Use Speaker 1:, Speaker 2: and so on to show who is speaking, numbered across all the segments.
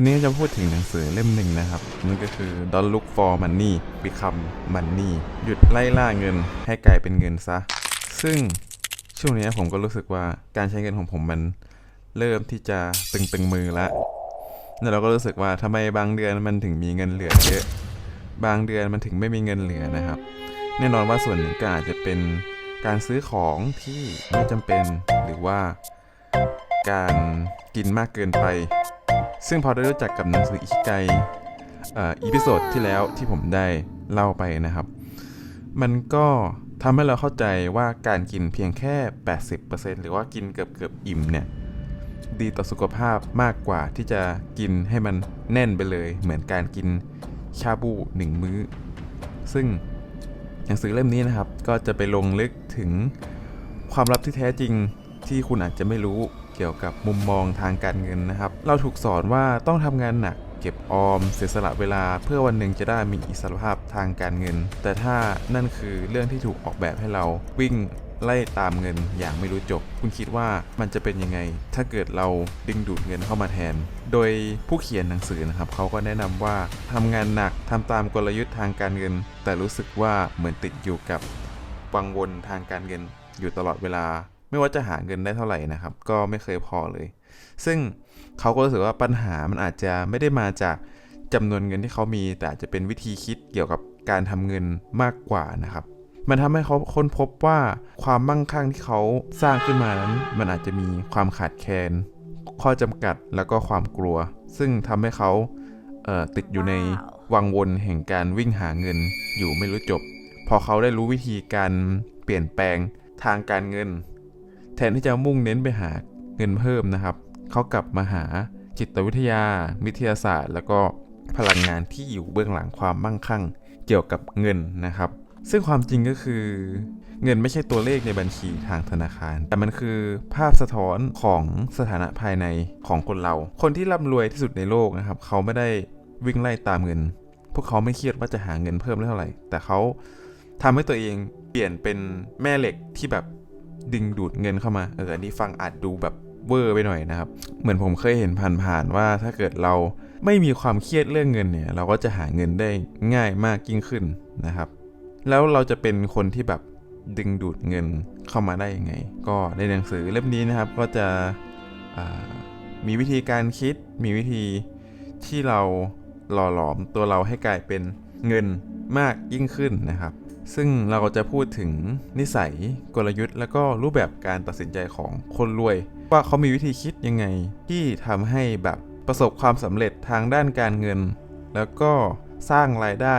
Speaker 1: วันนี้จะพูดถึงหนังสือเล่มหนึ่งนะครับนั่นก็คือ Don't Look for Money Become Money หยุดไล่ล่าเงินให้กลายเป็นเงินซะ ซึ่งช่วงนี้ผมก็รู้สึกว่าการใช้เงินของผมมันเริ่มที่จะตึงๆมือล้วแล้วเราก็รู้สึกว่าทำไมบางเดือนมันถึงมีเงินเหลือเยอะ บางเดือนมันถึงไม่มีเงินเหลือนะครับ แน่นอนว่าส่วนหนึ่งก็อาจจะเป็นการซื้อของที่ไม่จำเป็นหรือว่าการกินมากเกินไป ซึ่งพอได้รู้จักกับหนังสืออิคิไกอีพิโซดที่แล้วที่ผมได้เล่าไปนะครับ มันก็ทำให้เราเข้าใจว่าการกินเพียงแค่ 80%หรือว่ากินเกือบเกือบอิ่มเนี่ย ดีต่อสุขภาพมากกว่าที่จะกินให้มันแน่นไปเลย เหมือนการกินชาบูหนึ่งมื้อ ซึ่งหนังสือเล่มนี้นะครับ ก็จะไปลงลึกถึงความลับที่แท้จริงที่คุณอาจจะไม่รู้ เกี่ยวกับมุมมองทางการเงินนะครับ เราถูกสอนว่าต้องทำงานหนักเก็บออมเสียสละเวลาเพื่อวันหนึ่งจะได้มีอิสรภาพทางการเงิน แต่ถ้านั่นคือเรื่องที่ถูกออกแบบให้เราวิ่งไล่ตามเงินอย่างไม่รู้จบ คุณคิดว่ามันจะเป็นยังไง ถ้าเกิดเราดึงดูดเงินเข้ามาแทน โดยผู้เขียนหนังสือนะครับเขาก็แนะนำว่าทำงานหนักทำตามกลยุทธ์ทางการเงิน แต่รู้สึกว่าเหมือนติดอยู่กับวังวนทางการเงินอยู่ตลอดเวลา ไม่ว่าจะหาเงินได้เท่าไหร่นะครับ ก็ไม่เคยพอเลย ซึ่งเขาก็รู้สึกว่าปัญหามันอาจจะไม่ได้มาจากจำนวนเงินที่เขามี แต่อาจจะเป็นวิธีคิดเกี่ยวกับการทำเงินมากกว่านะครับ มันทำให้เขาค้นพบว่าความมั่งคั่งที่เขาสร้างขึ้นมานั้น มันอาจจะมีความขาดแคลนข้อจำกัดแล้วก็ความกลัว ซึ่งทำให้เขาเอ่อติดอยู่ในวังวนแห่งการวิ่งหาเงินอยู่ไม่รู้จบ พอเขาได้รู้วิธีการเปลี่ยนแปลงทางการเงิน แทนที่จะมุ่งเน้นไปหาเงินเพิ่มนะครับ เขากลับมาหาจิตวิทยาวิทยาศาสตร์ แล้วก็พลังงานที่อยู่เบื้องหลังความมั่งคั่ง เกี่ยวกับเงินนะครับ ซึ่งความจริงก็คือ เงินไม่ใช่ตัวเลขในบัญชีทางธนาคาร แต่มันคือภาพสะท้อนของสถานะภายในของคนเรา คนที่ร่ำรวยที่สุดในโลกนะครับ เขาไม่ได้วิ่งไล่ตามเงิน พวกเขาไม่เครียดว่าจะหาเงินเพิ่มได้เท่าไหร่ แต่เขาทำให้ตัวเองเปลี่ยนเป็นแม่เหล็กที่แบบ ดึงดูดเงินเข้ามา เออ อันนี้ฟังอาจดูแบบเวอร์ไปหน่อยนะครับ เหมือนผมเคยเห็นผ่านๆว่าถ้าเกิดเราไม่มีความเครียดเรื่องเงินเนี่ย เราก็จะหาเงินได้ง่ายมากยิ่งขึ้นนะครับ แล้วเราจะเป็นคนที่แบบดึงดูดเงินเข้ามาได้ยังไง ก็ในหนังสือเล่มนี้นะครับก็จะมีวิธีการคิด มีวิธีที่เราหล่อหลอมตัวเราให้กลายเป็นเงินมากยิ่งขึ้นนะครับ ซึ่งเราก็จะพูดถึงนิสัยกลยุทธ์ แล้วก็รูปแบบการตัดสินใจของคนรวย ว่าเขามีวิธีคิดยังไง ที่ทำให้แบบประสบความสำเร็จทางด้านการเงิน แล้วก็สร้างรายได้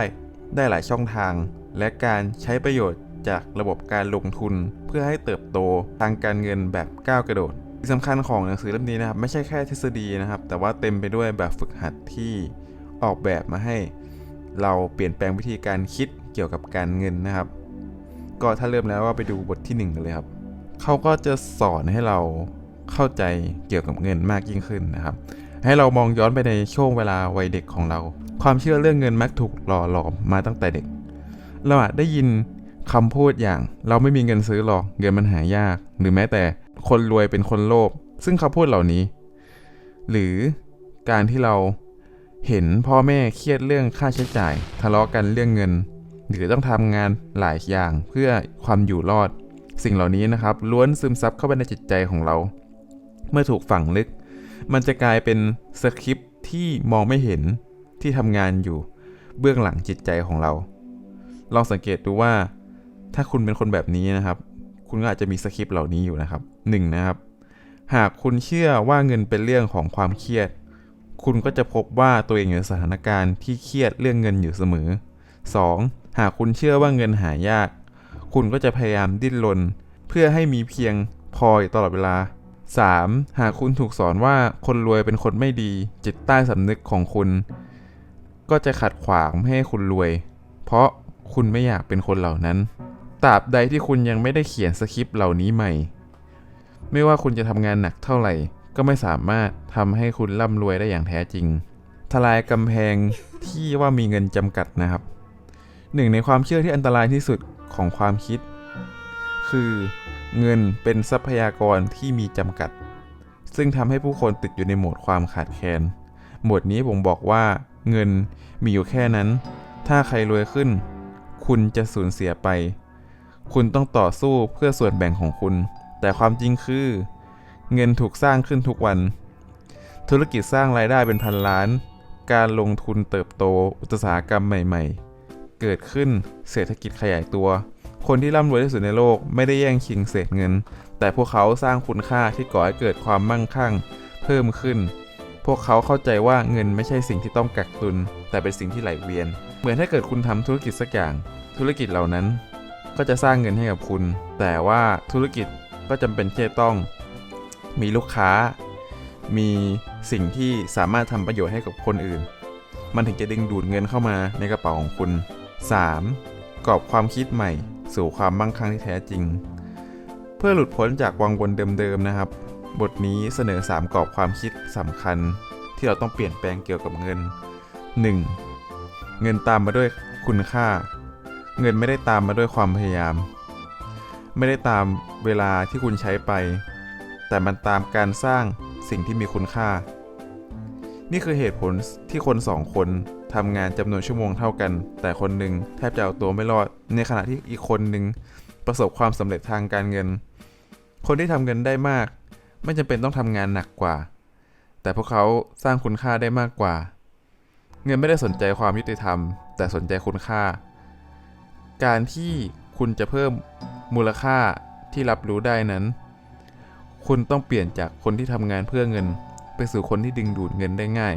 Speaker 1: ได้หลายช่องทาง และการใช้ประโยชน์จากระบบการลงทุน เพื่อให้เติบโตทางการเงินแบบก้าวกระโดดที่สำคัญของหนังสือเล่มนี้นะครับ ไม่ใช่แค่ทฤษฎีนะครับ แต่ว่าเต็มไปด้วยแบบฝึกหัดที่ออกแบบมาให้ เราเปลี่ยนแปลงวิธีการคิด กี่ยวกับการเงินนะครับ ก็ถ้าเริ่มแล้วก็ไปดูบทที่หนึ่งกันเลยครับเขาก็จะสอนให้เราเข้าใจเกี่ยวกับเงินมากยิ่งขึ้นนะครับ ให้เรามองย้อนไปในช่วงเวลาวัยเด็กของเรา ความเชื่อเรื่องเงินมักถูกหล่อหลอมมาตั้งแต่เด็ก เราอาจได้ยินคำพูดอย่าง เราไม่มีเงินซื้อหรอกเงินมันหายาก หรือแม้แต่คนรวยเป็นคนโลภซึ่งคำพูดเหล่านี้ หรือการที่เราเห็นพ่อแม่เครียดเรื่องค่าใช้จ่าย ทะเลาะกันเรื่องเงิน หรือต้องทำงานหลายอย่างเพื่อความอยู่รอด สิ่งเหล่านี้นะครับล้วนซึมซับเข้าไปในจิตใจของเรา เมื่อถูกฝังลึก มันจะกลายเป็นสคริปที่มองไม่เห็นที่ทำงานอยู่เบื้องหลังจิตใจของเราลองสังเกตดูว่า ถ้าคุณเป็นคนแบบนี้นะครับ คุณก็อาจจะมีสคริปต์เหล่านี้อยู่นะครับหนึ่งนะครับ หากคุณเชื่อว่าเงินเป็นเรื่องของความเครียด คุณก็จะพบว่าตัวเองอยู่ในสถานการณ์ที่เครียดเรื่องเงินอยู่เสมอ 2. หากคุณเชื่อว่าเงินหายาก คุณก็จะพยายามดิ้นรนเพื่อให้มีเพียงพออยู่ตลอดเวลา 3. หากคุณถูกสอนว่าคนรวยเป็นคนไม่ดี จิตใต้สำนึกของคุณ ก็จะขัดขวางไม่ให้คุณรวย เพราะคุณไม่อยากเป็นคนเหล่านั้น ตราบใดที่คุณยังไม่ได้เขียนสคริปต์เหล่านี้ใหม่ ไม่ว่าคุณจะทำงานหนักเท่าไหร่ ก็ไม่สามารถทำให้คุณร่ำรวยได้อย่างแท้จริง ทลายกำแพงที่ว่ามีเงินจำกัดนะครับ หนึ่งในความเชื่อที่อันตรายที่สุดของความคิด คือเงินเป็นทรัพยากรที่มีจำกัด ซึ่งทำให้ผู้คนติดอยู่ในโหมดความขาดแคลนบทนี้ผมบอกว่า เงินมีอยู่แค่นั้น ถ้าใครรวยขึ้น คุณจะสูญเสียไป คุณต้องต่อสู้เพื่อส่วนแบ่งของคุณ แต่ความจริงคือ เงินถูกสร้างขึ้นทุกวัน ธุรกิจสร้างรายได้เป็นพันล้าน การลงทุนเติบโตอุตสาหกรรมใหม่ ๆ เกิดขึ้น เศรษฐกิจขยายตัว คนที่ร่ำรวยที่สุดในโลกไม่ได้แย่งชิงเศษเงิน แต่พวกเขาสร้างคุณค่าที่ก่อให้เกิดความมั่งคั่ง เพิ่มขึ้น พวกเขาเข้าใจว่าเงินไม่ใช่สิ่งที่ต้องกักตุน แต่เป็นสิ่งที่ไหลเวียน เหมือนถ้าเกิดคุณทำธุรกิจสักอย่าง ธุรกิจเหล่านั้น ก็จะสร้างเงินให้กับคุณ แต่ว่าธุรกิจก็จำเป็นที่จะต้อง มีลูกค้า มีสิ่งที่สามารถทำประโยชน์ให้กับคนอื่น มันถึงจะดึงดูดเงินเข้ามาในกระเป๋าของคุณ 3. กรอบความคิดใหม่ สู่ความมั่งคั่งที่แท้จริง เพื่อหลุดพ้นจากวังวนเดิมๆนะครับ บทนี้เสนอ 3 กรอบความคิดสำคัญ ที่เราต้องเปลี่ยนแปลงเกี่ยวกับเงิน 1. เงินตามมาด้วยคุณค่า เงินไม่ได้ตามมาด้วยความพยายาม ไม่ได้ตามเวลาที่คุณใช้ไป แต่มันตามการสร้างสิ่งที่มีคุณค่า นี่คือเหตุผลที่คนสองคนทำงานจำนวนชั่วโมงเท่ากัน แต่คนหนึ่งแทบจะเอาตัวไม่รอด ในขณะที่อีกคนหนึ่งประสบความสำเร็จทางการเงิน คนที่ทำเงินได้มาก ไม่จำเป็นต้องทำงานหนักกว่า แต่พวกเขาสร้างคุณค่าได้มากกว่า เงินไม่ได้สนใจความยุติธรรม แต่สนใจคุณค่า การที่คุณจะเพิ่มมูลค่าที่รับรู้ได้นั้น คุณต้องเปลี่ยนจากคนที่ทำงานเพื่อเงิน ไปสู่คนที่ดึงดูดเงินได้ง่าย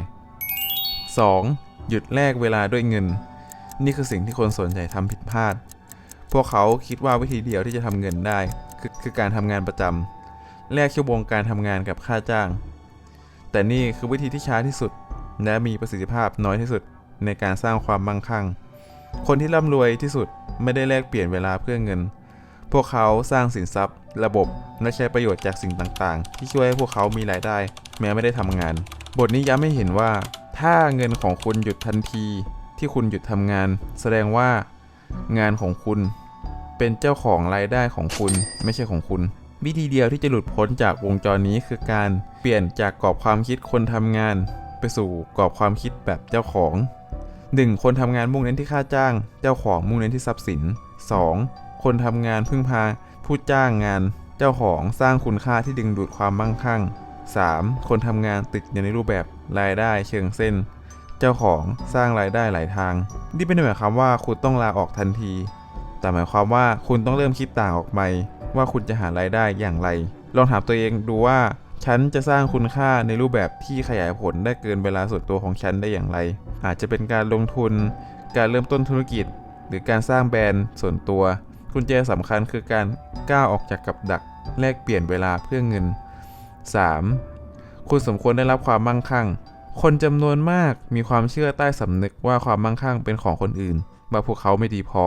Speaker 1: 2. หยุดแลกเวลาด้วยเงิน นี่คือสิ่งที่คนส่วนใหญ่ทำผิดพลาด พวกเขาคิดว่าวิธีเดียวที่จะทำเงินได้ คือคือการทำงานประจำแลกชั่วโมงการทำงานกับค่าจ้าง แต่นี่คือวิธีที่ช้าที่สุด และมีประสิทธิภาพน้อยที่สุดในการสร้างความมั่งคั่ง คนที่ร่ำรวยที่สุดไม่ได้แลกเปลี่ยนเวลาเพื่อเงิน พวกเขาสร้างสินทรัพย์ ระบบ และใช้ประโยชน์จากสิ่งต่างๆ ที่ช่วยให้พวกเขามีรายได้ แม้ไม่ได้ทำงาน บทนี้ย้ำให้เห็นว่า ถ้าเงินของคุณหยุดทันที ที่คุณหยุดทำงาน แสดงว่า งานของคุณ เป็นเจ้าของรายได้ของคุณ ไม่ใช่ของคุณ วิธีเดียวที่จะหลุดพ้นจากวงจรนี้คือการเปลี่ยนจากกรอบความคิดคนทำงาน ไปสู่กรอบความคิดแบบเจ้าของ 1. คนทำงานมุ่งเน้นที่ค่าจ้าง เจ้าของมุ่งเน้นที่ทรัพย์สิน 2. คนทำงานพึ่งพาผู้จ้างงาน จ้าของสร้างคุณค่าที่ดึงดูดความมั่งคั่ง 3. คนทำงานติดอยู่ในรูปแบบรายได้เชิงเส้น เจ้าของสร้างรายได้หลายทาง นี่ไม่ได้หมายความว่าคุณต้องลาออกทันที แต่หมายความว่าคุณต้องเริ่มคิดต่างออกไปว่าคุณจะหารายได้อย่างไร ลองถามตัวเองดูว่า ฉันจะสร้างคุณค่าในรูปแบบที่ขยายผลได้เกินเวลาส่วนตัวของฉันได้อย่างไร อาจจะเป็นการลงทุน การเริ่มต้นธุรกิจ หรือการสร้างแบรนด์ส่วนตัวกุญแจสำคัญคือการก้าวออกจากกับดัก แลกเปลี่ยนเวลาเพื่อเงิน 3. คุณสมควรได้รับความมั่งคั่ง คนจำนวนมากมีความเชื่อใต้สำนึกว่าความมั่งคั่งเป็นของคนอื่นว่าพวกเขาไม่ดีพอ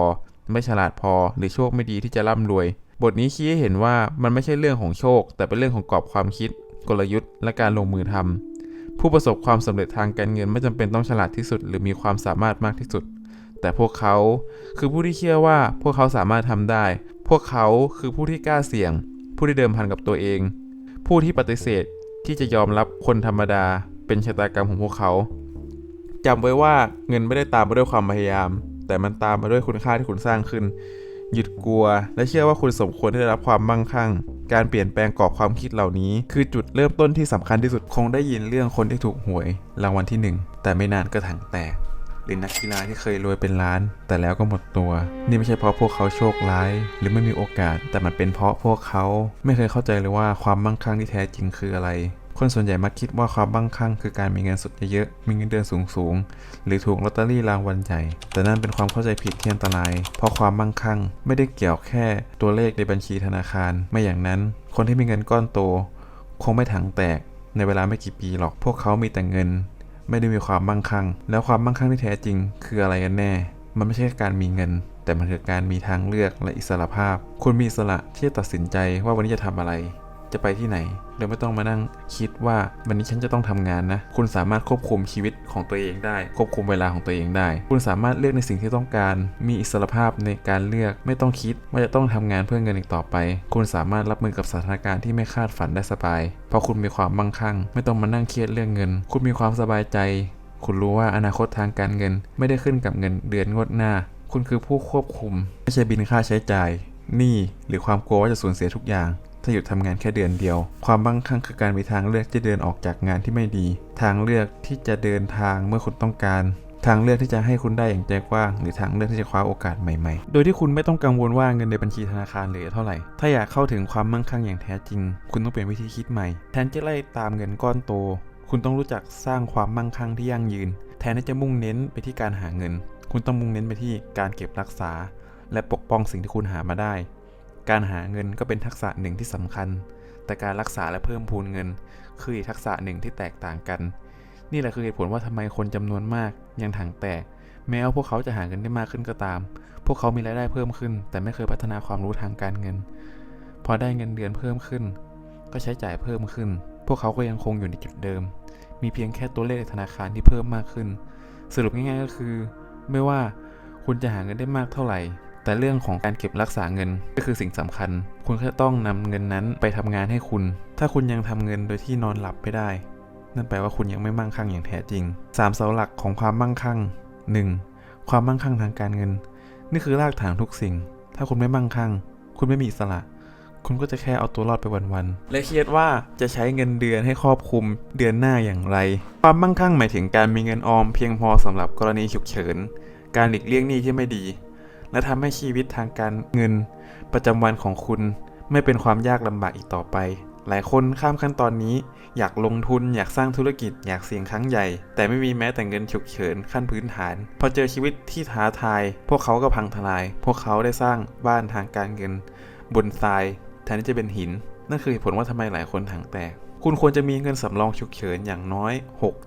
Speaker 1: ไม่ฉลาดพอ หรือโชคไม่ดีที่จะร่ำรวย บทนี้ชี้ให้เห็นว่ามันไม่ใช่เรื่องของโชค แต่เป็นเรื่องของกรอบความคิด กลยุทธ์ และการลงมือทำผู้ประสบความสำเร็จทางการเงินไม่จำเป็นต้องฉลาดที่สุด หรือมีความสามารถมากที่สุด แต่พวกเขาคือผู้ที่เชื่อว่าพวกเขาสามารถทำได้ พวกเขาคือผู้ที่กล้าเสี่ยง ผู้ที่เดิมพันกับตัวเอง ผู้ที่ปฏิเสธที่จะยอมรับคนธรรมดาเป็นชะตากรรมของพวกเขาจำไว้ว่าเงินไม่ได้ตามมาด้วยความพยายาม แต่มันตามมาด้วยคุณค่าที่คุณสร้างขึ้น หยุดกลัว และเชื่อว่าคุณสมควรที่ได้รับความมั่งคั่ง การเปลี่ยนแปลงกรอบความคิดเหล่านี้ คือจุดเริ่มต้นที่สำคัญที่สุดคงได้ยินเรื่องคนที่ถูกหวยรางวัลที่หนึ่งแต่ไม่นานก็ถังแตก หรือนักกีฬาที่เคยรวยเป็นล้าน แต่แล้วก็หมดตัว นี่ไม่ใช่เพราะพวกเขาโชคร้าย หรือไม่มีโอกาส แต่มันเป็นเพราะพวกเขาไม่เคยเข้าใจเลยว่าความมั่งคั่งที่แท้จริงคืออะไร คนส่วนใหญ่มักคิดว่าความมั่งคั่งคือการมีเงินสดเยอะๆมีเงินเดือนสูงๆหรือถูกลอตเตอรี่รางวัลใหญ่ แต่นั่นเป็นความเข้าใจผิดที่อันตราย เพราะความมั่งคั่ง ไม่ได้เกี่ยวแค่ตัวเลขในบัญชีธนาคาร ไม่อย่างนั้น คนที่มีเงินก้อนโต คงไม่ถังแตกในเวลาไม่กี่ปีหรอก พวกเขามีแต่เงิน ไม่ได้มีความมั่งคั่ง แล้วความมั่งคั่งที่แท้จริง คืออะไรกันแน่ มันไม่ใช่การมีเงิน แต่มันคือการมีทางเลือกและอิสระภาพ คุณมีอิสระที่จะตัดสินใจว่าวันนี้จะทำอะไร จะไปที่ไหน โดยไม่ต้องมานั่งคิดว่าวันนี้ฉันจะต้องทำงานนะ คุณสามารถควบคุมชีวิตของตัวเองได้ ควบคุมเวลาของตัวเองได้ คุณสามารถเลือกในสิ่งที่ต้องการ มีอิสรภาพในการเลือก ไม่ต้องคิดว่าจะต้องทำงานเพื่อเงินอีกต่อไป คุณสามารถรับมือกับสถานการณ์ที่ไม่คาดฝันได้สบาย เพราะคุณมีความมั่งคั่ง ไม่ต้องมานั่งเครียดเรื่องเงิน คุณมีความสบายใจ คุณรู้ว่าอนาคตทางการเงิน ไม่ได้ขึ้นกับเงินเดือนงวดหน้า คุณคือผู้ควบคุม ไม่ใช่บินค่าใช้จ่ายหนี้หรือความกลัวว่าจะสูญเสียทุกอย่าง ถ้าหยุดทำงานแค่เดือนเดียว ความมั่งคั่งคือการมีทางเลือกที่จะเดินออกจากงานที่ไม่ดี ทางเลือกที่จะเดินทางเมื่อคุณต้องการทางเลือกที่จะให้คุณได้อย่างใจกว้าง หรือทางเลือกที่จะคว้าโอกาสใหม่ๆ โดยที่คุณไม่ต้องกังวลว่าเงินในบัญชีธนาคารเหลือเท่าไหร่ ถ้าอยากเข้าถึงความมั่งคั่งอย่างแท้จริง คุณต้องเปลี่ยนวิธีคิดใหม่ แทนจะไล่ตามเงินก้อนโต คุณต้องรู้จักสร้างความมั่งคั่งที่ยั่งยืน แทนที่จะมุ่งเน้นไปที่การหาเงิน คุณต้องมุ่งเน้นไปที่การเก็บรักษา และปกป้องสิ่งที่คุณหามาได้ การหาเงินก็เป็นทักษะหนึ่งที่สำคัญ แต่การรักษาและเพิ่มพูนเงิน คืออีกทักษะหนึ่งที่แตกต่างกัน นี่แหละคือเหตุผลว่าทำไมคนจำนวนมากยังถังแตก แม้ว่าพวกเขาจะหาเงินได้มากขึ้นก็ตาม พวกเขามีรายได้เพิ่มขึ้น แต่ไม่เคยพัฒนาความรู้ทางการเงิน พอได้เงินเดือนเพิ่มขึ้น ก็ใช้จ่ายเพิ่มขึ้น พวกเขาก็ยังคงอยู่ในจุดเดิม มีเพียงแค่ตัวเลขในธนาคารที่เพิ่มมากขึ้น สรุปง่ายๆก็คือ ไม่ว่าคุณจะหาเงินได้มากเท่าไหร่ แต่เรื่องของการเก็บรักษาเงินก็คือสิ่งสำคัญ คุณแค่ต้องนำเงินนั้นไปทำงานให้คุณ ถ้าคุณยังทำเงินโดยที่นอนหลับไม่ได้ นั่นแปลว่าคุณยังไม่มั่งคั่งอย่างแท้จริงสามเสาหลักของความมั่งคั่ง 1. ความมั่งคั่งทางการเงิน นี่คือรากฐานทุกสิ่ง ถ้าคุณไม่มั่งคั่ง คุณไม่มีอิสระคุณก็จะแค่เอาตัวรอดไปวันๆ และเครียดว่าจะใช้เงินเดือนให้ครอบคลุมเดือนหน้าอย่างไร ความมั่งคั่งหมายถึงการมีเงินออมเพียงพอสำหรับกรณีฉุกเฉิน การหลีกเลี่ยงหนี้ที่ไม่ดี และทำให้ชีวิตทางการเงิน ประจำวันของคุณไม่เป็นความยากลำบากอีกต่อไป หลายคนข้ามขั้นตอนนี้ อยากลงทุนอยากสร้างธุรกิจ อยากเสี่ยงครั้งใหญ่ แต่ไม่มีแม้แต่เงินฉุกเฉินขั้นพื้นฐาน พอเจอชีวิตที่ท้าทาย พวกเขาก็พังทลาย พวกเขาได้สร้างบ้านทางการเงิน บนทรายแทนที่จะเป็นหิน นั่นคือเหตุผลว่าทำไมหลายคนถังแตก คุณควรจะมีเงินสำรองฉุกเฉินอย่างน้อย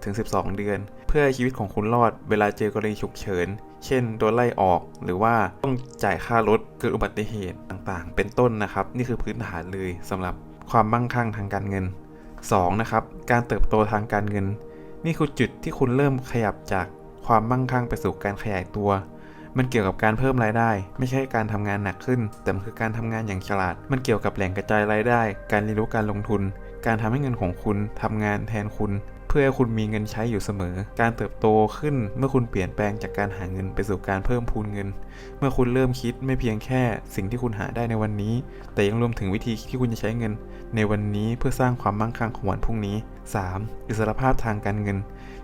Speaker 1: 6-12 เดือน เพื่อให้ชีวิตของคุณรอดเวลาเจอกรณีฉุกเฉิน เช่น โดนไล่ออกหรือว่าต้องจ่ายค่ารถเกิดอุบัติเหตุต่างๆ เป็นต้นนะครับ นี่คือพื้นฐานเลยสำหรับความมั่งคั่งทางการเงิน 2. นะครับ การเติบโตทางการเงิน นี่คือจุดที่คุณเริ่มขยับจากความมั่งคั่งไปสู่การขยายตัว มันเกี่ยวกับการเพิ่มรายได้ ไม่ใช่การทำงานหนักขึ้น แต่มันคือการทำงานอย่างฉลาด มันเกี่ยวกับแหล่งกระจายรายได้ การเรียนรู้การลงทุน การทำให้เงินของคุณทำงานแทนคุณ เพื่อให้คุณมีเงินใช้อยู่เสมอ การเติบโตขึ้นเมื่อคุณเปลี่ยนแปลงจากการหาเงินไปสู่การเพิ่มพูนเงิน เมื่อคุณเริ่มคิดไม่เพียงแค่สิ่งที่คุณหาได้ในวันนี้ แต่ยังรวมถึงวิธีที่คุณจะใช้เงิน ในวันนี้เพื่อสร้างความมั่งคั่งของวันพรุ่งนี้ 3. อิสรภาพทางการเงิน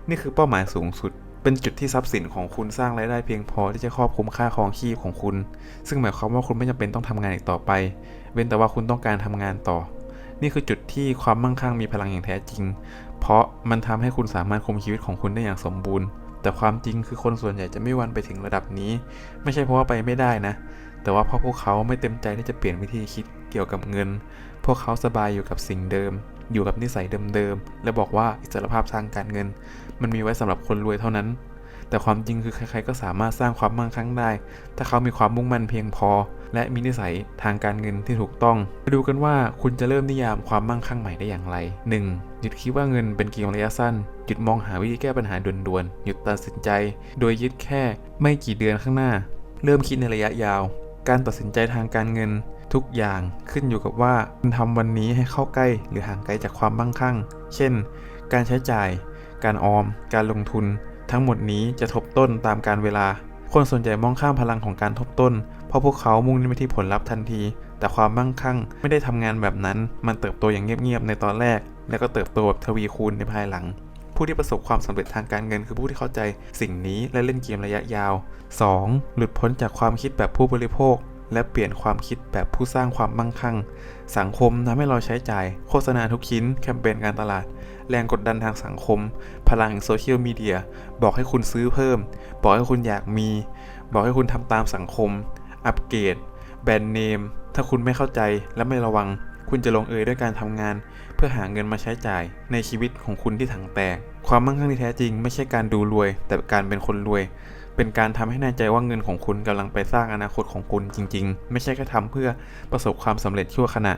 Speaker 1: นี่คือเป้าหมายสูงสุดเป็นจุดที่ทรัพย์สินของคุณสร้างรายได้เพียงพอที่จะครอบคลุมค่าครองชีพของคุณ ซึ่งหมายความว่าคุณไม่จำเป็นต้องทำงานอีกต่อไป เว้นแต่ว่าคุณต้องการทำงานต่อ นี่คือจุดที่ความมั่งคั่งมีพลังอย่างแท้จริง เพราะมันทำให้คุณสามารถคุมชีวิตของคุณได้อย่างสมบูรณ์ แต่ความจริงคือคนส่วนใหญ่จะไม่วันไปถึงระดับนี้ ไม่ใช่เพราะว่าไปไม่ได้นะ แต่ว่าเพราะพวกเขาไม่เต็มใจที่จะเปลี่ยนวิธีคิดเกี่ยวกับเงิน พวกเขาสบายอยู่กับสิ่งเดิม อยู่กับนิสัยเดิมๆ และบอกว่าอิสรภาพทางการเงิน มันมีไว้สำหรับคนรวยเท่านั้น แต่ความจริงคือใครๆก็สามารถสร้างความมั่งคั่งได้ ถ้าเขามีความมุ่งมั่นเพียงพอ และมีนิสัยทางการเงินที่ถูกต้อง มาดูกันว่าคุณจะเริ่มนิยามความมั่งคั่งใหม่ได้อย่างไร 1. หยุดคิดว่าเงินเป็นเกมระยะสั้น หยุดมองหาวิธีแก้ปัญหาด่วนๆ หยุดตัดสินใจ โดยยึดแค่ไม่กี่เดือนข้างหน้า เริ่มคิดในระยะยาว การตัดสินใจทางการเงินทุกอย่างขึ้นอยู่กับว่าคุณทำวันนี้ให้เข้าใกล้หรือห่างไกลจากความมั่งคั่ง เช่น การใช้จ่าย การออม การลงทุน ทั้งหมดนี้จะทบต้นตามการเวลา คนส่วนใหญ่มองข้ามพลังของการทบต้น เพราะพวกเขามุ่งเน้นไปที่ผลลัพธ์ทันที แต่ความมั่งคั่งไม่ได้ทำงานแบบนั้น มันเติบโตอย่างเงียบๆในตอนแรก แล้วก็เติบโตแบบทวีคูณในภายหลัง ผู้ที่ประสบความสำเร็จทางการเงินคือผู้ที่เข้าใจสิ่งนี้และเล่นเกมระยะยาว 2. หลุดพ้นจากความคิดแบบผู้บริโภค และเปลี่ยนความคิดแบบผู้สร้างความมั่งคั่ง สังคมทำให้เราใช้จ่าย โฆษณาทุกชิ้น แคมเปญการตลาด แรงกดดันทางสังคม พลังแห่งโซเชียลมีเดีย บอกให้คุณซื้อเพิ่ม บอกให้คุณอยากมี บอกให้คุณทำตามสังคม อัปเกรด แบรนด์เนม ถ้าคุณไม่เข้าใจและไม่ระวัง คุณจะลงเอยด้วยการทำงาน เพื่อหาเงินมาใช้จ่ายในชีวิตของคุณที่ถังแตก ความมั่งคั่งที่แท้จริง ไม่ใช่การดูรวย แต่การเป็นคนรวยเป็นการทำให้แน่ใจว่าเงินของคุณกำลังไปสร้างอนาคตของคุณจริง ๆ ไม่ใช่แค่ทำเพื่อประสบความสำเร็จชั่วขณะ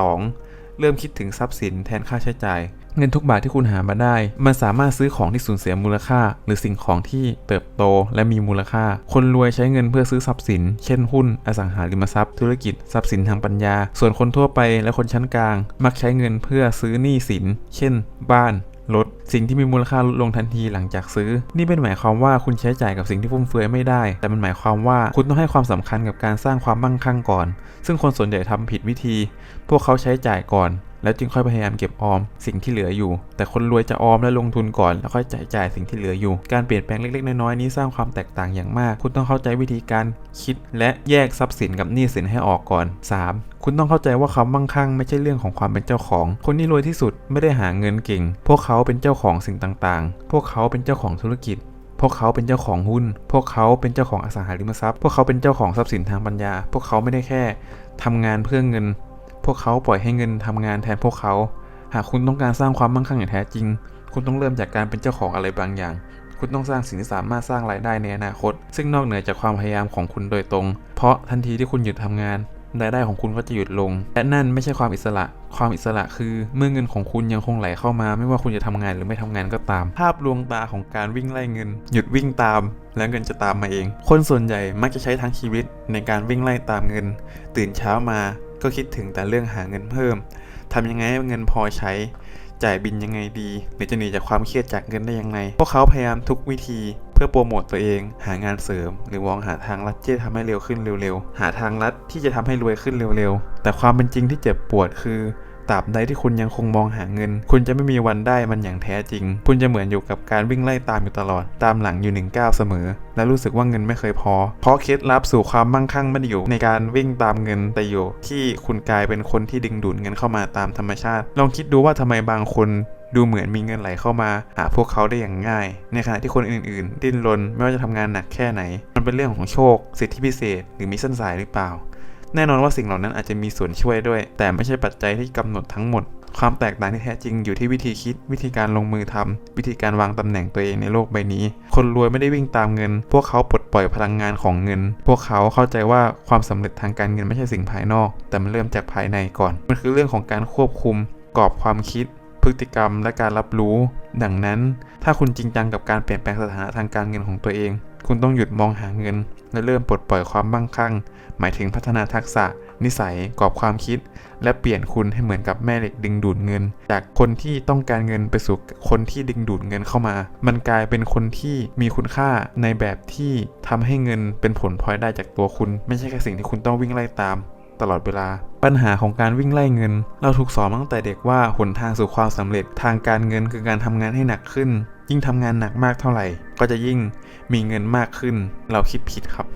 Speaker 1: 2. เริ่มคิดถึงทรัพย์สินแทนค่าใช้จ่าย เงินทุกบาทที่คุณหามาได้ มันสามารถซื้อของที่สูญเสียมูลค่า หรือสิ่งของที่เติบโตและมีมูลค่า คนรวยใช้เงินเพื่อซื้อทรัพย์สิน เช่นหุ้น อสังหาริมทรัพย์ ธุรกิจ ทรัพย์สินทางปัญญา ส่วนคนทั่วไปและคนชั้นกลาง มักใช้เงินเพื่อซื้อหนี้สิน เช่น บ้านรถสิ่งที่มีมูลค่าลดลงทันทีหลังจากซื้อ นี่เป็นหมายความว่าคุณใช้จ่ายกับสิ่งที่ฟุ่มเฟือยไม่ได้ แต่มันหมายความว่าคุณต้องให้ความสำคัญกับการสร้างความมั่งคั่งก่อน ซึ่งคนส่วนใหญ่ทำผิดวิธี พวกเขาใช้จ่ายก่อน แล้วจึงค่อยพยายามเก็บออมสิ่งที่เหลืออยู่ แต่คนรวยจะออมและลงทุนก่อน แล้วค่อยจ่ายจ่ายสิ่งที่เหลืออยู่ การเปลี่ยนแปลงเล็กๆ น้อยๆนี้สร้างความแตกต่างอย่างมาก คุณต้องเข้าใจวิธีการคิด และแยกทรัพย์สินกับหนี้สินให้ออกก่อน 3. คุณต้องเข้าใจว่าความมั่งคั่งไม่ใช่เรื่องของความเป็นเจ้าของ คนที่รวยที่สุดไม่ได้หาเงินเก่ง พวกเขาเป็นเจ้าของสิ่งต่างๆ พวกเขาเป็นเจ้าของธุรกิจพวกเขาเป็นเจ้าของหุ้น พวกเขาเป็นเจ้าของอสังหาริมทรัพย์ พวกเขาเป็นเจ้าของทรัพย์สินทางปัญญา พวกเขาไม่ได้แค่ทำงานเพื่อเงิน พวกเขาปล่อยให้เงินทำงานแทนพวกเขา หากคุณต้องการสร้างความมั่งคั่งอย่างแท้จริง คุณต้องเริ่มจากการเป็นเจ้าของอะไรบางอย่าง คุณต้องสร้างสิ่งที่สามารถสร้างรายได้ในอนาคต ซึ่งนอกเหนือจากความพยายามของคุณโดยตรง เพราะทันทีที่คุณหยุดทำงานรายได้ของคุณก็จะหยุดลง และนั่นไม่ใช่ความอิสระ ความอิสระคือเมื่อเงินของคุณยังคงไหลเข้ามา ไม่ว่าคุณจะทำงานหรือไม่ทำงานก็ตาม ภาพลวงตาของการวิ่งไล่เงิน หยุดวิ่งตาม แล้วเงินจะตามมาเอง คนส่วนใหญ่มักจะใช้ทั้งชีวิตในการวิ่งไล่ตามเงิน ตื่นเช้ามา ก็คิดถึงแต่เรื่องหาเงินเพิ่มทำยังไงให้เงินพอใช้ จ่ายบินยังไงดี หรือจะหนีจากความเครียดจากเงินได้ยังไง พวกเขาพยายามทุกวิธีเพื่อโปรโมตตัวเอง หางานเสริม หรือมองหาทางลัดที่จะทำให้เร็วขึ้นเร็วๆ หาทางลัดที่จะทำให้รวยขึ้นเร็วๆ แต่ความเป็นจริงที่เจ็บปวดคือ ตราบใดที่คุณยังคงมองหาเงิน คุณจะไม่มีวันได้มันอย่างแท้จริง คุณจะเหมือนอยู่กับการวิ่งไล่ตามอยู่ตลอด ตามหลังอยู่หนึ่งก้าวเสมอ และรู้สึกว่าเงินไม่เคยพอ เพราะเคล็ดลับสู่ความมั่งคั่งไม่ได้อยู่ในการวิ่งตามเงินแต่อยู่ ที่คุณกลายเป็นคนที่ดึงดูดเงินเข้ามาตามธรรมชาติ ลองคิดดูว่าทำไมบางคนดูเหมือนมีเงินไหลเข้ามาหาพวกเขาได้อย่างง่าย ในขณะที่คนอื่น ๆ ดิ้นรนไม่ว่าจะทำงานหนักแค่ไหน มันเป็นเรื่องของโชค สิทธิพิเศษ หรือมิชชั่นสายหรือเปล่า แน่นอนว่าสิ่งเหล่านั้นอาจจะมีส่วนช่วยด้วย แต่ไม่ใช่ปัจจัยที่กำหนดทั้งหมด ความแตกต่างที่แท้จริงอยู่ที่วิธีคิด วิธีการลงมือทำวิธีการวางตำแหน่งตัวเองในโลกใบนี้ คนรวยไม่ได้วิ่งตามเงิน พวกเขาปลดปล่อยพลังงานของเงิน พวกเขาเข้าใจว่าความสำเร็จทางการเงินไม่ใช่สิ่งภายนอก แต่มันเริ่มจากภายในก่อน มันคือเรื่องของการควบคุม กรอบความคิดพฤติกรรมและการรับรู้ ดังนั้น ถ้าคุณจริงจังกับการเปลี่ยนแปลงสถานะทางการเงินของตัวเอง คุณต้องหยุดมองหาเงิน และเริ่มปลดปล่อยความมั่งคั่ง หมายถึงพัฒนาทักษะ นิสัยกรอบความคิด และเปลี่ยนคุณให้เหมือนกับแม่เหล็กดึงดูดเงิน จากคนที่ต้องการเงินไปสู่คนที่ดึงดูดเงินเข้ามา มันกลายเป็นคนที่มีคุณค่าในแบบที่ทำให้เงินเป็นผลพลอยได้จากตัวคุณ ไม่ใช่แค่สิ่งที่คุณต้องวิ่งไล่ตาม ตลอดเวลา ปัญหาของการวิ่งไล่เงิน เราถูกสอนตั้งแต่เด็กว่าหนทางสู่ความสำเร็จทางการเงินคือการทำงานให้หนักขึ้น ยิ่งทำงานหนักมากเท่าไหร่ ก็จะยิ่งมีเงินมากขึ้น เราคิดผิดครับ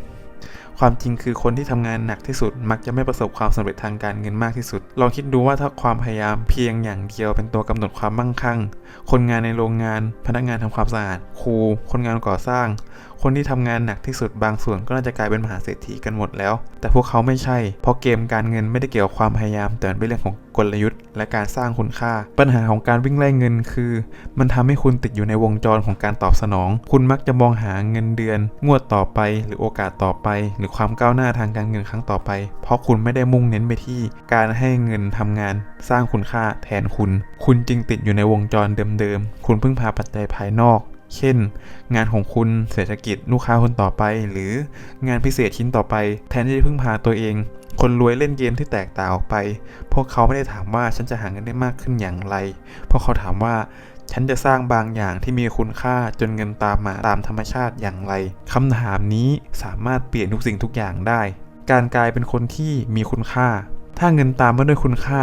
Speaker 1: ความจริงคือคนที่ทำงานหนักที่สุด มักจะไม่ประสบความสำเร็จทางการเงินมากที่สุด ลองคิดดูว่าถ้าความพยายามเพียงอย่างเดียวเป็นตัวกำหนดความมั่งคั่ง คนงานในโรงงาน พนักงานทำความสะอาด ครู คนงานก่อสร้าง คนที่ทำงานหนักที่สุดบางส่วนก็น่าจะกลายเป็นมหาเศรษฐีกันหมดแล้ว แต่พวกเขาไม่ใช่ เพราะเกมการเงินไม่ได้เกี่ยวกับความพยายาม แต่เป็นเรื่องของกลยุทธ์ และการสร้างคุณค่า ปัญหาของการวิ่งไล่เงินคือ มันทำให้คุณติดอยู่ในวงจรของการตอบสนอง คุณมักจะมองหาเงินเดือน งวดต่อไป หรือโอกาสต่อไป หรือความก้าวหน้าทางการเงินครั้งต่อไป เพราะคุณไม่ได้มุ่งเน้นไปที่ การให้เงินทำงาน สร้างคุณค่าแทนคุณ คุณจึงติดอยู่ในวงจรเดิมๆ คุณพึ่งพาปัจจัยภายนอก เช่น งานของคุณเศรษฐกิจลูกค้าคนต่อไป หรืองานพิเศษชิ้นต่อไป แทนที่จะพึ่งพาตัวเอง คนรวยเล่นเกมที่แตกต่างออกไป พวกเขาไม่ได้ถามว่าฉันจะหาเงินได้มากขึ้นอย่างไรพราะเขาถามว่าฉันจะสร้างบางอย่างที่มีคุณค่าจนเงินตามมาตามธรรมชาติอย่างไรคำถามนี้สามารถเปลี่ยนทุกสิ่งทุกอย่างได้ การกลายเป็นคนที่มีคุณค่า ถ้าเงินตามมาด้วยคุณค่า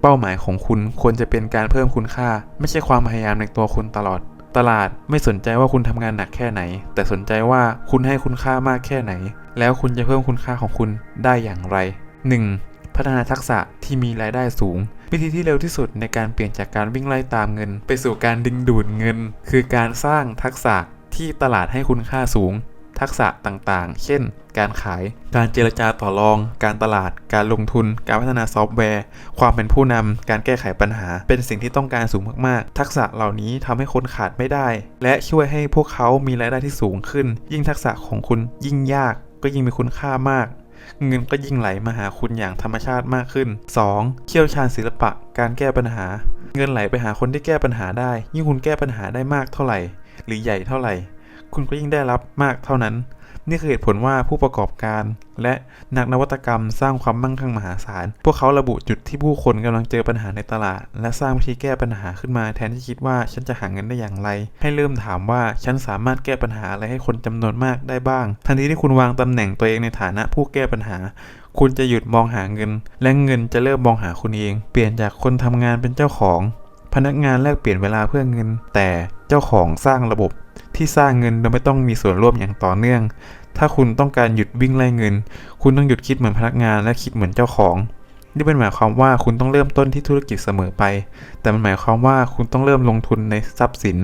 Speaker 1: เป้าหมายของคุณควรจะเป็นการเพิ่มคุณค่า ไม่ใช่ความพยายามในตัวคุณตลอด ตลาดไม่สนใจว่าคุณทำงานหนักแค่ไหน แต่สนใจว่าคุณให้คุณค่ามากแค่ไหน แล้วคุณจะเพิ่มคุณค่าของคุณได้อย่างไร 1. พัฒนาทักษะที่มีรายได้สูง วิธีที่เร็วที่สุดในการเปลี่ยนจากการวิ่งไล่ตามเงิน ไปสู่การดึงดูดเงิน คือการสร้างทักษะที่ตลาดให้คุณค่าสูง ทักษะต่างๆ เช่น การขาย การเจรจาต่อรอง การตลาด การลงทุน การพัฒนาซอฟต์แวร์ ความเป็นผู้นำการแก้ไขปัญหา เป็นสิ่งที่ต้องการสูงมากๆ ทักษะเหล่านี้ทำให้คนขาดไม่ได้ และช่วยให้พวกเขามีรายได้ที่สูงขึ้น ยิ่งทักษะของคุณยิ่งยาก ก็ยิ่งมีคุณค่ามากเงินก็ยิ่งไหลมาหาคุณอย่างธรรมชาติมากขึ้น 2. เชี่ยวชาญศิลปะ การแก้ปัญหา เงินไหลไปหาคนที่แก้ปัญหาได้ ยิ่งคุณแก้ปัญหาได้มากเท่าไหร่ หรือใหญ่เท่าไหร่ คุณก็ยิ่งได้รับมากเท่านั้น นี่คือเหตุผลว่าผู้ประกอบการ และนักนวัตกรรมสร้างความมั่งคั่งมหาศาล พวกเขาระบุจุดที่ผู้คนกำลังเจอปัญหาในตลาด และสร้างวิธีแก้ปัญหาขึ้นมาแทนที่คิดว่าฉันจะหาเงินได้อย่างไร ให้เริ่มถามว่าฉันสามารถแก้ปัญหาอะไรให้คนจำนวนมากได้บ้าง ทันทีที่คุณวางตำแหน่งตัวเองในฐานะผู้แก้ปัญหาคุณจะหยุดมองหาเงิน และเงินจะเริ่มมองหาคุณเอง เปลี่ยนจากคนทำงานเป็นเจ้าของ พนักงานแลกเปลี่ยนเวลาเพื่อเงิน แต่เจ้าของสร้างระบบ ที่สร้างเงินโดยไม่ต้องมีส่วนร่วมอย่างต่อเนื่อง ถ้าคุณต้องการหยุดวิ่งไล่เงิน คุณต้องหยุดคิดเหมือนพนักงานและคิดเหมือนเจ้าของ นี่เป็นหมายความว่าคุณต้องเริ่มต้นที่ธุรกิจเสมอไป แต่มันหมายความว่าคุณต้องเริ่มลงทุนในทรัพย์สิน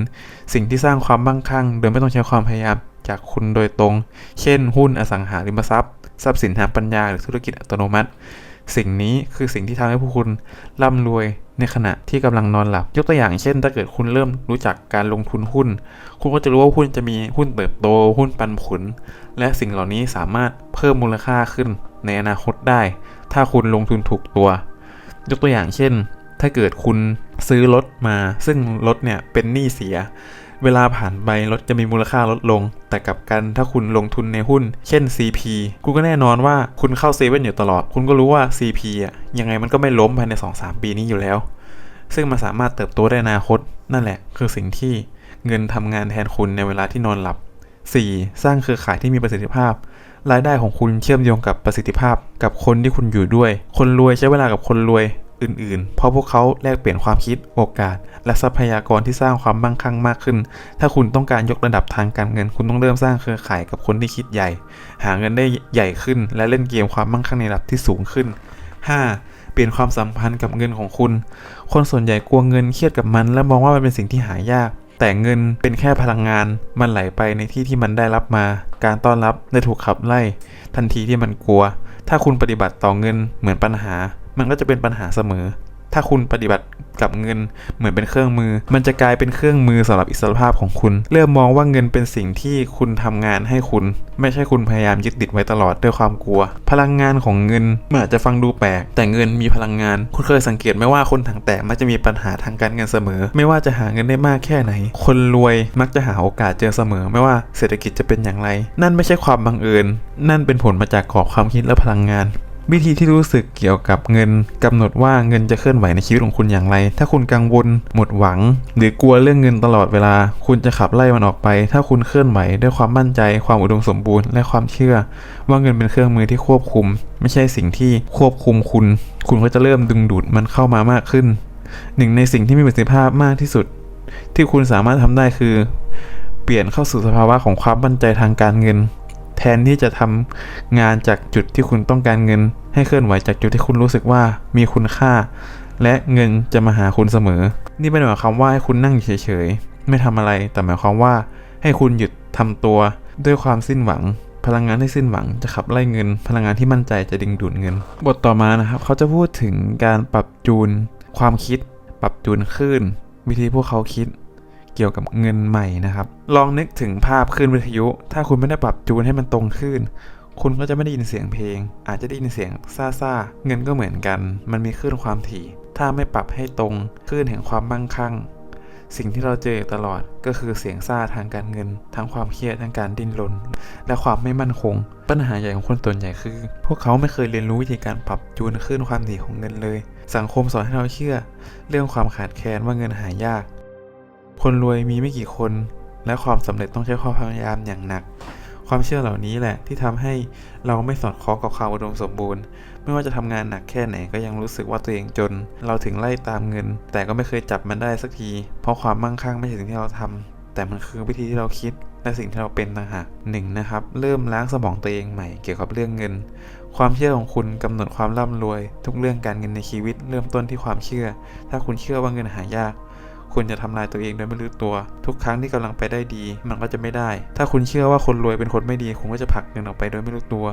Speaker 1: สิ่งที่สร้างความมั่งคั่ง โดยไม่ต้องใช้ความพยายามจากคุณโดยตรง เช่น หุ้นอสังหาริมทรัพย์ ทรัพย์สินทางปัญญาหรือธุรกิจอัตโนมัติ สิ่งนี้คือสิ่งที่ทำให้พวกคุณร่ำรวยในขณะที่กำลังนอนหลับ ยกตัวอย่างเช่น ถ้าเกิดคุณเริ่มรู้จักการลงทุนหุ้น คุณก็จะรู้ว่าหุ้นจะมีหุ้นเติบโต หุ้นปันผล และสิ่งเหล่านี้สามารถเพิ่มมูลค่าขึ้นในอนาคตได้ ถ้าคุณลงทุนถูกตัว ยกตัวอย่างเช่น ถ้าเกิดคุณซื้อรถมา ซึ่งรถเนี่ยเป็นหนี้เสีย เวลาผ่านไปรถจะมีมูลค่าลดลง แต่กลับกันถ้าคุณลงทุนในหุ้น เช่น CP คุณก็แน่นอนว่าคุณเข้าเซเว่นอยู่ตลอด คุณก็รู้ว่า CP อะยังไงมันก็ไม่ล้มภายใน 2-3 ปีนี้อยู่แล้ว ซึ่งมันสามารถเติบโตได้นอนาคต นั่นแหละ คือสิ่งที่เงินทำงานแทนคุณในเวลาที่นอนหลับ 4. สร้างเครือข่ายที่มีประสิทธิภาพ รายได้ของคุณเชื่อมโยงกับประสิทธิภาพ กับคนที่คุณอยู่ด้วย คนรวยใช้เวลากับคนรวย อื่นๆ เพราะพวกเขาแลกเปลี่ยนความคิดโอกาส และทรัพยากรที่สร้างความมั่งคั่งมากขึ้น ถ้าคุณต้องการยกระดับทางการเงิน คุณต้องเริ่มสร้างเครือข่ายกับคนที่คิดใหญ่ หาเงินได้ใหญ่ขึ้น และเล่นเกมความมั่งคั่งในระดับที่สูงขึ้น 5. เปลี่ยนความสัมพันธ์กับเงินของคุณ คนส่วนใหญ่กลัวเงินเครียดกับมัน และมองว่ามันเป็นสิ่งที่หายากแต่เงินเป็นแค่พลังงาน มันไหลไปในที่ที่มันได้รับมา การต้อนรับได้ถูกขับไล่ ทันทีที่มันกลัว ถ้าคุณปฏิบัติต่อเงินเหมือนปัญหา มันก็จะเป็นปัญหาเสมอ ถ้าคุณปฏิบัติกับเงินเหมือนเป็นเครื่องมือ มันจะกลายเป็นเครื่องมือสำหรับอิสรภาพของคุณ เริ่มมองว่าเงินเป็นสิ่งที่คุณทำงานให้คุณ ไม่ใช่คุณพยายามยึดติดไว้ตลอดด้วยความกลัว พลังงานของเงินมันอาจจะฟังดูแปลก แต่เงินมีพลังงาน คุณเคยสังเกตไหมว่าคนถังแตกมักจะมีปัญหาทางการเงินเสมอ ไม่ว่าจะหาเงินได้มากแค่ไหน คนรวยมักจะหาโอกาสเจอเสมอ ไม่ว่าเศรษฐกิจจะเป็นอย่างไร นั่นไม่ใช่ความบังเอิญ นั่นเป็นผลมาจากกรอบความคิดและพลังงาน วิธีที่รู้สึกเกี่ยวกับเงินกำหนดว่าเงินจะเคลื่อนไหวในชีวิตของคุณอย่างไร ถ้าคุณกังวล หมดหวัง หรือกลัวเรื่องเงินตลอดเวลา คุณจะขับไล่มันออกไป ถ้าคุณเคลื่อนไหวด้วยความมั่นใจ ความอุดมสมบูรณ์และความเชื่อ ว่าเงินเป็นเครื่องมือที่ควบคุม ไม่ใช่สิ่งที่ควบคุมคุณ คุณก็จะเริ่มดึงดูดมันเข้ามามากขึ้น หนึ่งในสิ่งที่มีประสิทธิภาพมากที่สุด ที่คุณสามารถทำได้คือ เปลี่ยนเข้าสู่สภาวะของความมั่นใจทางการเงิน นที่จะทำงานจากจุดที่คุณต้องการเงิน ให้เคลื่อนไหวจากจุดที่คุณรู้สึกว่ามีคุณค่า และเงินจะมาหาคุณเสมอ นี่ไม่ได้หมายความว่าให้คุณนั่งเฉยๆไม่ทำอะไรแต่หมายความว่าให้คุณหยุดทำตัวด้วยความสิ้นหวัง พลังงานที่สิ้นหวังจะขับไล่เงิน พลังงานที่มั่นใจจะดึงดูดเงิน บทต่อมานะครับ เขาจะพูดถึงการปรับจูน ความคิด ปรับจูนคลื่น วิธีพวกเขาคิด เกี่ยวกับเงินใหม่นะครับ ลองนึกถึงภาพคลื่นวิทยุ ถ้าคุณไม่ได้ปรับจูนให้มันตรงคลื่นคุณก็จะไม่ได้ยินเสียงเพลง อาจจะได้ยินเสียงซ่าซ่าเงินก็เหมือนกัน มันมีคลื่นความถี่ ถ้าไม่ปรับให้ตรงคลื่นแห่งความมั่งคั่ง สิ่งที่เราเจอตลอดก็คือเสียงซ่าทางการเงิน ทั้งความเครียดทั้งการดิ้นรน และความไม่มั่นคง ปัญหาใหญ่ของคนส่วนใหญ่คือ พวกเขาไม่เคยเรียนรู้วิธีการปรับจูนคลื่นความถี่ของเงินเลย สังคมสอนให้เราเชื่อ เรื่องความขาดแคลนว่าเงินหายาก คนรวยมีไม่กี่คน และความสำเร็จต้องใช้ความพยายามอย่างหนัก ความเชื่อเหล่านี้แหละที่ทำให้เราไม่สอดคล้องกับความอุดมสมบูรณ์ ไม่ว่าจะทำงานหนักแค่ไหนก็ยังรู้สึกว่าตัวเองจน เราถึงไล่ตามเงิน แต่ก็ไม่เคยจับมันได้สักที เพราะความมั่งคั่งไม่ใช่สิ่งที่เราทำแต่มันคือวิธีที่เราคิดและสิ่งที่เราเป็นต่างหากหนึ่งนะครับ เริ่มล้างสมองตัวเองใหม่เกี่ยวกับเรื่องเงิน ความเชื่อของคุณกำหนดความร่ำรวย ทุกเรื่องการเงินในชีวิต เริ่มต้นที่ความเชื่อ ถ้าคุณเชื่อว่าเงินหายาก คุณจะทำลายตัวเองโดยไม่รู้ตัว ทุกครั้งที่กำลังไปได้ดี มันก็จะไม่ได้ ถ้าคุณเชื่อว่าคนรวยเป็นคนไม่ดี คุณก็จะผลักเงินออกไปโดยไม่รู้ตัว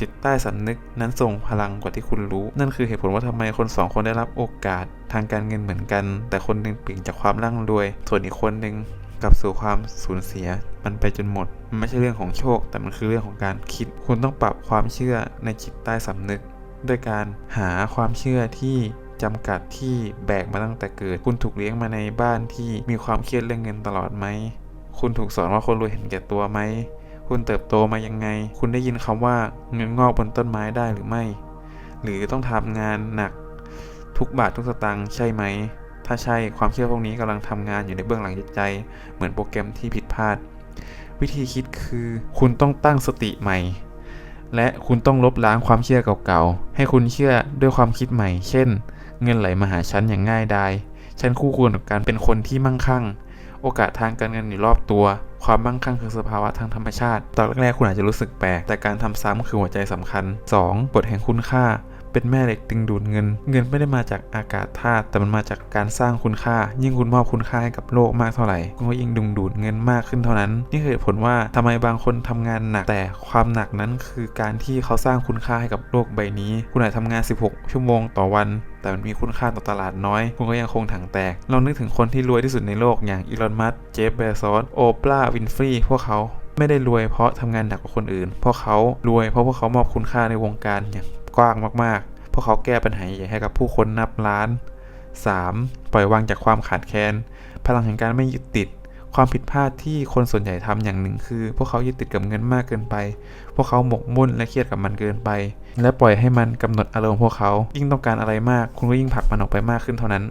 Speaker 1: จิตใต้สำนึกนั้นส่งพลังกว่าที่คุณรู้ นั่นคือเหตุผลว่าทำไมคนสองคนได้รับโอกาสทางการเงินเหมือนกัน แต่คนหนึ่งเปลี่ยนจากความร่ำรวย ส่วนอีกคนหนึ่งกลับสู่ความสูญเสีย มันไปจนหมด มันไม่ใช่เรื่องของโชค แต่มันคือเรื่องของการคิด คุณต้องปรับความเชื่อในจิตใต้สำนึก ด้วยการหาความเชื่อที่ จำกัดที่แบกมาตั้งแต่เกิด คุณถูกเลี้ยงมาในบ้านที่มีความเครียดเรื่องเงินตลอดไหม คุณถูกสอนว่าคนรวยเห็นแก่ตัวไหม คุณเติบโตมายังไง คุณได้ยินคำว่าเงินงอกบนต้นไม้ได้หรือไม่ หรือต้องทำงานหนัก ทุกบาททุกสตางค์ใช่ไหม ถ้าใช่ความเชื่อพวกนี้กำลังทำงานอยู่ในเบื้องหลังจิตใจ เหมือนโปรแกรมที่ผิดพลาด วิธีคิดคือ คุณต้องตั้งสติใหม่และคุณต้องลบล้างความเชื่อเก่าๆ ให้คุณเชื่อด้วยความคิดใหม่ เช่น เงินไหลมาหาฉันอย่างง่ายดาย ฉันคู่ควรกับการเป็นคนที่มั่งคั่ง โอกาสทางการเงินอยู่รอบตัว ความมั่งคั่งคือสภาวะทางธรรมชาติ ตอนแรกๆคุณอาจจะรู้สึกแปลก แต่การทำซ้ำคือหัวใจสำคัญ 2. บทแห่งคุณค่า เป็นแม่เหล็กดึงดูดเงิน เงินไม่ได้มาจากอากาศธาตุแต่มันมาจากการสร้างคุณค่า ยิ่งคุณมอบคุณค่าให้กับโลกมากเท่าไหร่คุณก็ยิ่งดึงดูดเงินมากขึ้นเท่านั้น นี่คือผลว่าทำไมบางคนทำงานหนักแต่ความหนักนั้นคือการที่เขาสร้างคุณค่าให้กับโลกใบนี้ คุณอาจทำงาน 16 ชั่วโมงต่อวันแต่มันมีคุณค่าต่อตลาดน้อย คุณก็ยังคงถังแตก เรานึกถึงคนที่รวยที่สุดในโลกอย่างอีลอน มัสเจฟ เบซอสโอปราห์ วินฟรีย์พวกเขาไม่ได้รวยเพราะทำงานหนักกว่าคนอื่น เพราะเขารวยเพราะพวกเขามอบคุณค่าในวงการอย่าง กว้างมากๆ พวกเขาแก้ปัญหาใหญ่ให้กับผู้คนนับล้าน 3. ปล่อยวางจากความขาดแคลน พลังแห่งการไม่ยึดติด ความผิดพลาดที่คนส่วนใหญ่ทำอย่างหนึ่งคือ พวกเขายึดติดกับเงินมากเกินไป พวกเขาหมกมุ่นและเครียดกับมันเกินไป และปล่อยให้มันกำหนดอารมณ์พวกเขา ยิ่งต้องการอะไรมาก คุณก็ยิ่งผลักมันออกไปมากขึ้นเท่านั้น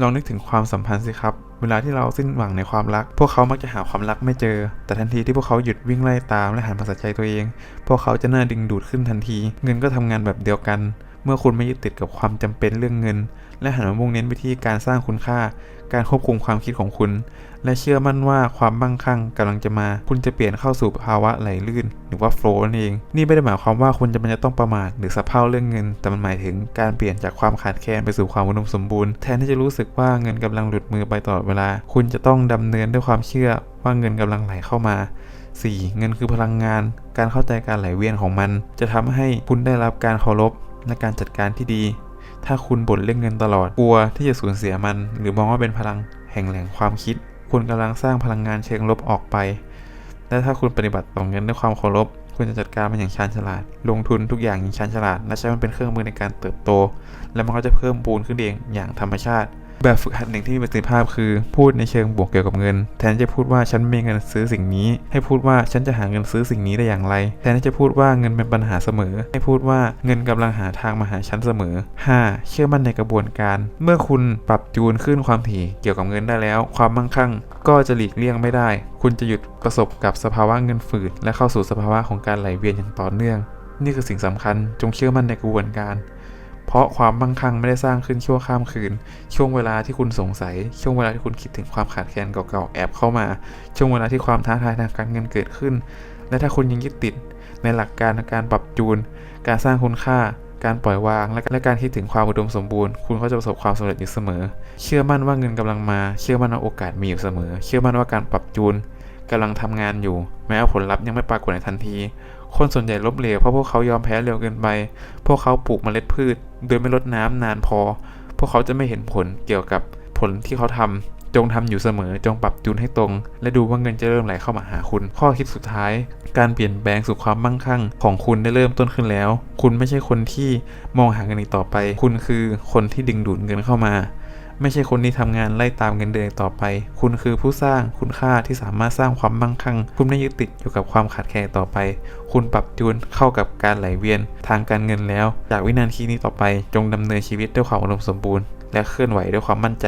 Speaker 1: ลองนึกถึงความสัมพันธ์สิครับ เวลาที่เราสิ้นหวังในความรัก พวกเขามักจะหาความรักไม่เจอ แต่ทันทีที่พวกเขาหยุดวิ่งไล่ตามและหันมาใส่ใจตัวเอง พวกเขาจะน่าดึงดูดขึ้นทันที เงินก็ทำงานแบบเดียวกัน เมื่อคุณไม่ยึดติดกับความจำเป็นเรื่องเงิน และหันมามุ่งเน้นไปที่การสร้างคุณค่า การควบคุมความคิดของคุณ และเชื่อมั่นว่าความมั่งคั่งกำลังจะมา คุณจะเปลี่ยนเข้าสู่ภาวะไหลลื่น หรือว่าโฟล์นั่นเอง นี่ไม่ได้หมายความว่าคุณจะมันจะต้องประมาทหรือสะเพร่าเรื่องเงิน แต่มันหมายถึงการเปลี่ยนจากความขาดแคลนไปสู่ความอุดมสมบูรณ์ แทนที่จะรู้สึกว่าเงินกำลังหลุดมือไปตลอดเวลา คุณจะต้องดำเนินด้วยความเชื่อว่าเงินกำลังไหลเข้ามา 4. เงินคือพลังงาน การเข้าใจการไหลเวียนของมัน จะทำให้คุณได้รับการเคารพและการจัดการที่ดี ถ้าคุณบ่นเรื่องเงินตลอด กลัวที่จะสูญเสียมัน หรือมองว่าเป็นพลังแห่งแหล่งความคิด คุณกำลังสร้างพลังงานเชิงลบออกไป และถ้าคุณปฏิบัติต่อเงินด้วยความเคารพ คุณจะจัดการมันอย่างชาญฉลาด ลงทุนทุกอย่างอย่างชาญฉลาด และใช้มันเป็นเครื่องมือในการเติบโต และมันก็จะเพิ่มปูนขึ้นเองอย่างธรรมชาติ แบบฝึกหัดหนึ่งที่มีประสิทธิภาพคือ พูดในเชิงบวกเกี่ยวกับเงิน แทนที่จะพูดว่าฉันไม่มีเงินซื้อสิ่งนี้ ให้พูดว่าฉันจะหาเงินซื้อสิ่งนี้ได้อย่างไร แทนที่จะพูดว่าเงินเป็นปัญหาเสมอ ให้พูดว่าเงินกำลังหาทางมาหาฉันเสมอ 5. เชื่อมั่นในกระบวนการ เมื่อคุณปรับจูนขึ้นความถี่เกี่ยวกับเงินได้แล้ว ความมั่งคั่ง ก็จะหลีกเลี่ยงไม่ได้ คุณจะหยุดประสบกับสภาวะเงินฝืดและเข้าสู่สภาวะของการไหลเวียนอย่างต่อเนื่อง นี่คือสิ่งสำคัญจงเชื่อมั่นในกระบวนการ เพราะความมั่งคั่งไม่ได้สร้างขึ้นชั่วข้ามคืน ช่วงเวลาที่คุณสงสัย ช่วงเวลาที่คุณคิดถึงความขาดแคลนเก่าๆแอบเข้ามา ช่วงเวลาที่ความท้าทายทางการเงินเกิดขึ้น และถ้าคุณยังยึดติด ในหลักการการปรับจูน การสร้างคุณค่า การปล่อยวาง และการคิดถึงความอุดมสมบูรณ์ คุณก็จะประสบความสำเร็จอยู่เสมอ เชื่อมั่นว่าเงินกำลังมา เชื่อมั่นว่าโอกาสมีอยู่เสมอ เชื่อมั่นว่าการปรับจูนกำลังทำงานอยู่ แม้ว่าผลลัพธ์ยังไม่ปรากฏในทันที คนส่วนใหญ่ล้มเหลวเพราะพวกเขายอมแพ้เร็วเกินไป พวกเขาปลูกเมล็ดพืช โดยไม่รดน้ำนานพอ พวกเขาจะไม่เห็นผลเกี่ยวกับผลที่เขาทำจงทำอยู่เสมอ จงปรับจูนให้ตรง และดูว่าเงินจะเริ่มไหลเข้ามาหาคุณ ข้อคิดสุดท้าย การเปลี่ยนแปลงสู่ความมั่งคั่ง ของคุณได้เริ่มต้นขึ้นแล้ว คุณไม่ใช่คนที่มองหาเงินอีกต่อไป คุณคือคนที่ดึงดูดเงินเข้ามา ไม่ใช่คนที่ทำงานไล่ตามเงินเดือนต่อไป คุณคือผู้สร้างคุณค่าที่สามารถสร้างความมั่งคั่ง คุณไม่ยึดติดอยู่กับความขาดแคลนต่อไป คุณปรับจูนเข้ากับการไหลเวียนทางการเงินแล้ว จากวินาทีนี้ต่อไปจงดำเนินชีวิตด้วยความอุดมสมบูรณ์ และเคลื่อนไหวด้วยความมั่นใจ